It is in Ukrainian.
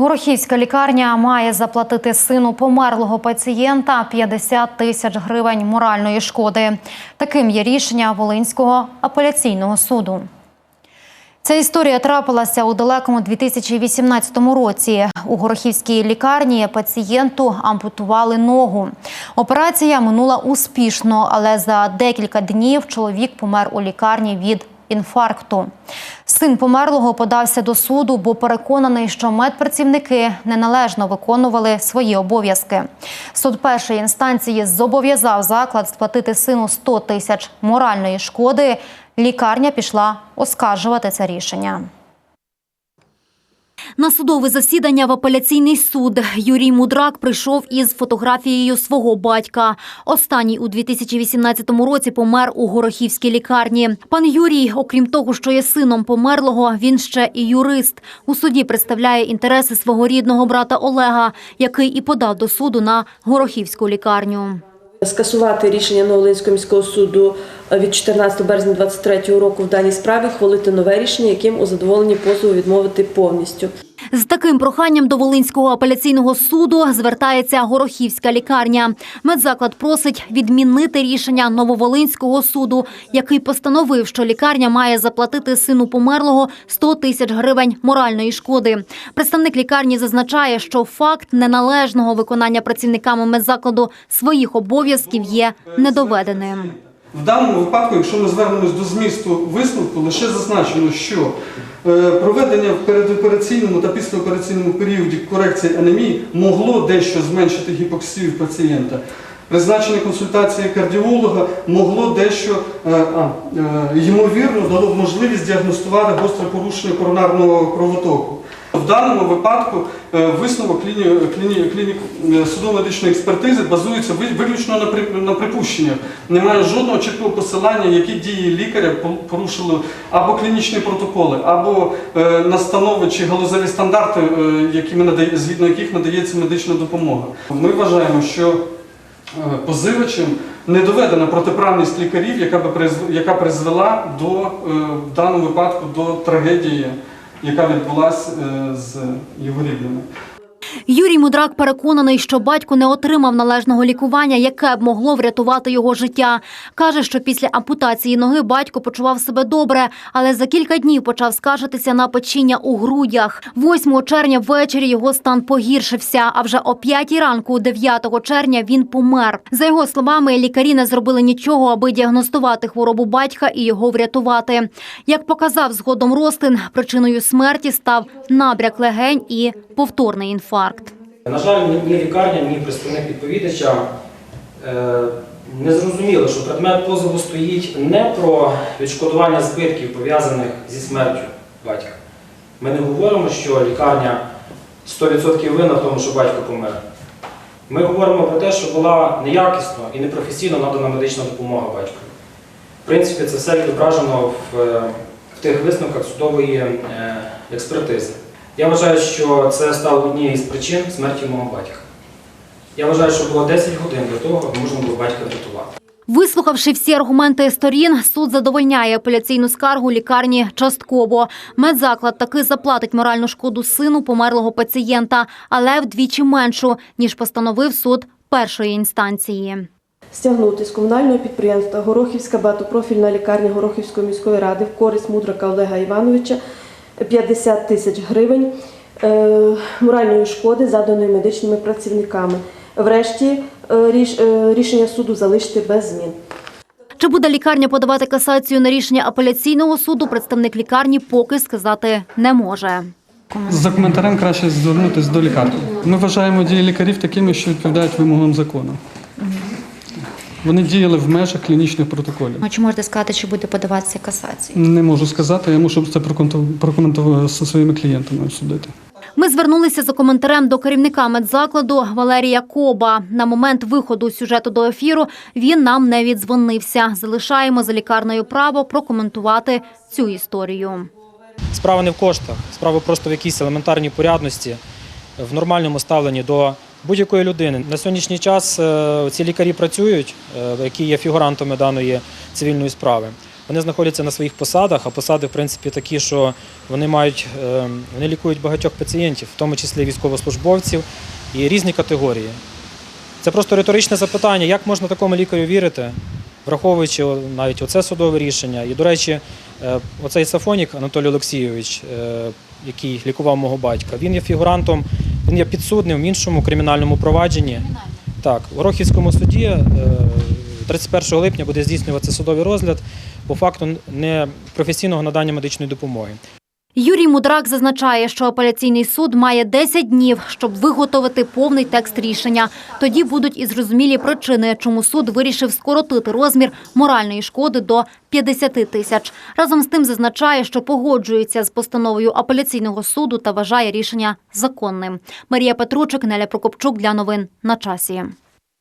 Горохівська лікарня має заплатити сину померлого пацієнта 50 тисяч гривень моральної шкоди. Таким є рішення Волинського апеляційного суду. Ця історія трапилася у далекому 2018 році. У Горохівській лікарні пацієнту ампутували ногу. Операція минула успішно, але за декілька днів чоловік помер у лікарні від інфаркту. Син померлого подався до суду, бо переконаний, що медпрацівники неналежно виконували свої обов'язки. Суд першої інстанції зобов'язав заклад сплатити сину 100 тисяч моральної шкоди. Лікарня пішла оскаржувати це рішення. На судове засідання в апеляційний суд Юрій Мудрак прийшов із фотографією свого батька. Останній у 2018 році помер у Горохівській лікарні. Пан Юрій, окрім того, що є сином померлого, він ще і юрист. У суді представляє інтереси свого рідного брата Олега, який і подав до суду на Горохівську лікарню. Скасувати рішення Новолинського міського суду від 14 березня 2023 року в даній справі, хвалити нове рішення, яким у задоволенні позову відмовити повністю. З таким проханням до Волинського апеляційного суду звертається Горохівська лікарня. Медзаклад просить відмінити рішення Нововолинського суду, який постановив, що лікарня має заплатити сину померлого 100 тисяч гривень моральної шкоди. Представник лікарні зазначає, що факт неналежного виконання працівниками медзакладу своїх обов'язків є недоведеним. В даному випадку, якщо ми звернемось до змісту висновку, лише зазначено, що е, проведення в передопераційному та післяопераційному періоді корекції анемії могло дещо зменшити гіпоксію пацієнта. Призначення консультації кардіолога могло дещо, е, а, е, ймовірно, дало можливість діагностувати гостре порушення коронарного кровотоку. В даному випадку е, висновок кліні, кліні, кліні, е, судово-медичної експертизи базується ви- виключно на, при- на припущеннях. Немає жодного чіткого посилання, які дії лікаря по- порушили або клінічні протоколи, або е, настанови чи галузеві стандарти, е, якими надає, згідно яких надається медична допомога. Ми вважаємо, що е, позивачем не доведена протиправність лікарів, яка би призв- яка призвела до в даному випадку до трагедії, яка відбулася е, з його рідними. Юрій Мудрак переконаний, що батько не отримав належного лікування, яке б могло врятувати його життя. Каже, що після ампутації ноги батько почував себе добре, але за кілька днів почав скаржитися на печіння у грудях. 8 червня ввечері його стан погіршився. А вже о 5 ранку, 9 червня, він помер. За його словами, лікарі не зробили нічого, аби діагностувати хворобу батька і його врятувати. Як показав згодом розтин, причиною смерті став набряк легень і повторний інфаркт. На жаль, ні лікарня, ні представник відповідача е, не зрозуміли, що предмет позову стоїть не про відшкодування збитків, пов'язаних зі смертю батька. Ми не говоримо, що лікарня 100% винна в тому, що батько помер. Ми говоримо про те, що була неякісно і непрофесійно надана медична допомога батькові. В принципі, це все відображено в, е, в тих висновках судової е, експертизи. Я вважаю, що це стало однією з причин смерті мого батька. Я вважаю, що було 10 годин для того, аби можна було батька врятувати. Вислухавши всі аргументи сторін, суд задовольняє апеляційну скаргу лікарні частково. Медзаклад таки заплатить моральну шкоду сину померлого пацієнта, але вдвічі меншу, ніж постановив суд першої інстанції. Стягнути з комунального підприємства Горохівська багатопрофільна лікарня Горохівської міської ради в користь мудрака Олега Івановича 50 тисяч гривень е, моральної шкоди, заданої медичними працівниками. Врешті е, е, рішення суду залишити без змін. Чи буде лікарня подавати касацію на рішення апеляційного суду, представник лікарні поки сказати не може. За коментарем краще звернутися до лікарні. Ми вважаємо дії лікарів такими, що відповідають вимогам закону. Вони діяли в межах клінічних протоколів. Ну, Чи можете сказати, чи буде подаватися касація? Не можу сказати, я мушу це прокоменту- прокоментувати зі своїми клієнтами обсудити. Ми звернулися за коментарем до керівника медзакладу Валерія Коба. На момент виходу сюжету до ефіру він нам не віддзвонився. Залишаємо за лікарнею право прокоментувати цю історію. Справа не в коштах, справа просто в якійсь елементарній порядності, в нормальному ставленні до будь-якої людини. На сьогоднішній час е, ці лікарі працюють, е, які є фігурантами даної цивільної справи. вони знаходяться на своїх посадах, а посади, в принципі, такі, що вони мають е, вони лікують багатьох пацієнтів, в тому числі військовослужбовців і різні категорії. Це просто риторичне запитання, як можна такому лікарю вірити, враховуючи навіть оце судове рішення. І, до речі, оцей Сафонік Анатолій Олексійович, який лікував мого батька, він є фігурантом, він є підсудним в іншому кримінальному провадженні. Так, у Рохівському суді е, 31 липня буде здійснюватися судовий розгляд по факту непрофесійного надання медичної допомоги. Юрій Мудрак зазначає, що апеляційний суд має 10 днів, щоб виготовити повний текст рішення. Тоді будуть і зрозумілі причини, чому суд вирішив скоротити розмір моральної шкоди до 50 тисяч. Разом з тим зазначає, що погоджується з постановою апеляційного суду та вважає рішення законним. Марія Петручик, Неля Прокопчук для новин на часі.